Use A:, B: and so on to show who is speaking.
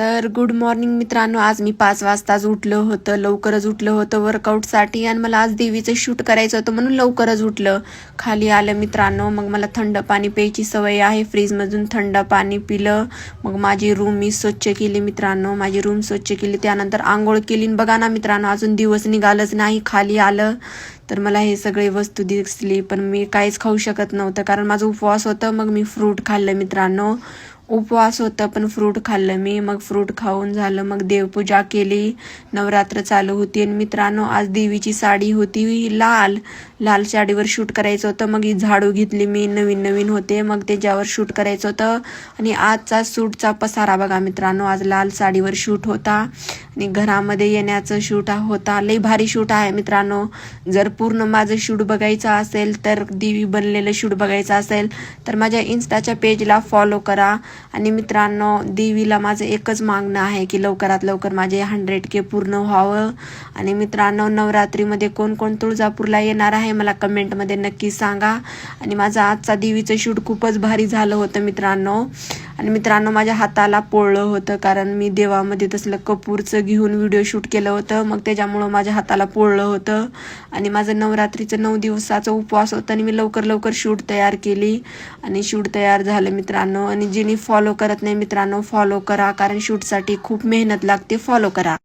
A: तर good morning मित्रांनो आज मी पाच वाजताच उठलं होतं लवकरच उठलं होतं वर्कआउटसाठी आणि मला आज देवीचं शूट करायचं होतं म्हणून लवकरच उठलं. खाली आलं मित्रांनो मग मला थंड पाणी प्यायची सवय आहे. फ्रीजमधून थंड पाणी पिलं. मग माझी रूम मी स्वच्छ केली मित्रांनो माझी रूम स्वच्छ केली. त्यानंतर आंघोळ केली. आणि बघा ना मित्रांनो अजून दिवस निघालच नाही खाली आलं. तर मला हे सगळे वस्तू दिसली पण मी काहीच खाऊ शकत नव्हतं कारण माझं उपवास होतं. मग मी फ्रूट खाल्लं मित्रांनो. उपवास होतं पण फ्रूट खाल्लं मी. मग फ्रूट खाऊन झालं मग देवपूजा केली. नवरात्र चालू होती. आणि मित्रांनो आज देवीची साडी होती लाल. लाल साडीवर शूट करायचं होतं. मग ही झाडू घेतली मी. नवीन नवीन होते. मग त्याच्यावर शूट करायचं होतं. आणि आजचा सूटचा पसारा बघा मित्रांनो. आज लाल साडीवर शूट होता. आणि घरामध्ये येण्याचं शूट होता. लई भारी शूट आहे मित्रांनो. जर पूर्ण माझं शूट बघायचं असेल तर देवी बनलेलं शूट बघायचं असेल तर माझ्या इन्स्टाच्या पेजला फॉलो करा. आणि मित्रांनो देवीला माझं एकच मागणं आहे की लवकरात लवकर माझे हंड्रेड के पूर्ण व्हावं. आणि मित्रांनो नवरात्रीमध्ये कोण कोण तुळजापूरला येणार आहे मला कमेंटमध्ये नक्की सांगा. आणि माझं आजचा देवीचं शूट खूपच भारी झालं होतं मित्रांनो. आणि मित्रांनो माझ्या हाताला पोळलं होतं कारण मी देवामध्ये तसलं कपूरचं घेऊन व्हिडिओ शूट केलं होतं. मग त्याच्यामुळं माझ्या हाताला पोळलं होतं. आणि माझं नवरात्रीचं नऊ दिवसाचा उपवास होता आणि मी लवकर लवकर शूट तयार केली. आणि शूट तयार झालं मित्रांनो. आणि जिनी फॉलो करत नाही मित्रांनो फॉलो करा. कारण शूटसाठी खूप मेहनत लागते फॉलो करा.